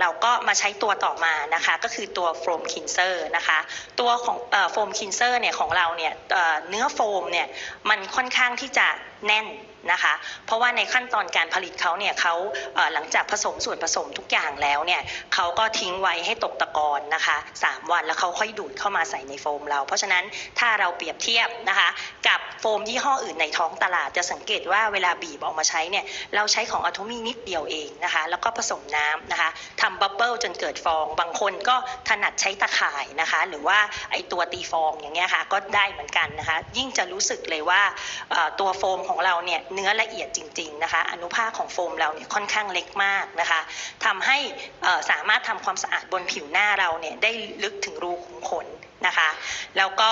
เราก็มาใช้ตัวต่อมานะคะก็คือตัวโฟมคินเซอร์นะคะตัวของโฟมคินเซอร์เนี่ยของเราเนี่ยเนื้อโฟมเนี่ยมันค่อนข้างที่จะแน่นนะคะเพราะว่าในขั้นตอนการผลิตเขาเนี่ยเขาหลังจากผสมส่วนผสมทุกอย่างแล้วเนี่ยเขาก็ทิ้งไว้ให้ตกตะกอนนะคะสามวันแล้วเขาค่อยดูดเข้ามาใส่ในโฟมเรา เพราะฉะนั้นถ้าเราเปรียบเทียบนะคะกับโฟมยี่ห้ออื่นในท้องตลาดจะสังเกตว่าเวลาบีบออกมาใช้เนี่ยเราใช้ของอะโทมี่นิดเดียวเองนะคะแล้วก็ผสมน้ำนะคะทำบับเบิลจนเกิดฟอง บางคนก็ถนัดใช้ตะข่ายนะคะ หรือว่าไอตัวตีฟองอย่างเงี้ยค่ะก็ได้เหมือนกันนะคะ ยิ่งจะรู้สึกเลยว่าตัวโฟมของเราเนี่ยเนื้อละเอียดจริง ๆนะคะ อนุภาคของโฟมเราเนี่ยค่อนข้างเล็กมากนะคะทำให้สามารถทำความสะอาดบนผิวหน้าเราเนี่ยได้ลึกถึงรูขุมขนนะคะ แล้วก็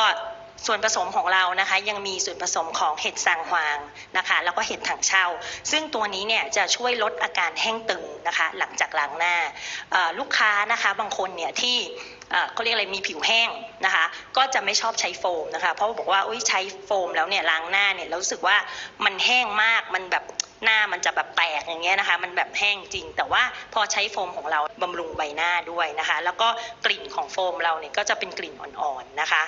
ส่วนผสมของเรานะคะ ยังมีส่วนผสมของเห็ดซางฮวางนะคะ แล้วก็เห็ดถังเช่า ซึ่งตัวนี้เนี่ยจะช่วยลดอาการแห้งตึงนะคะ หลังจากล้างหน้าลูกค้านะคะบางคนเนี่ยที่เอ่อเขาเรียกอะไรมีผิวแห้งนะคะ ก็จะไม่ชอบใช้โฟมนะคะ เพราะบอกว่าอุ้ยใช้โฟมแล้วเนี่ยล้างหน้าเนี่ยรู้สึกว่ามันแห้งมากมันแบบหน้ามันจะแบบแตกอย่างเงี้ยนะคะ มันแบบแห้งจริง แต่ว่าพอใช้โฟมของเราบำรุงใบหน้าด้วยนะคะ แล้วก็กลิ่นของโฟมเราเนี่ยก็จะเป็นกลิ่นอ่อนๆนะคะ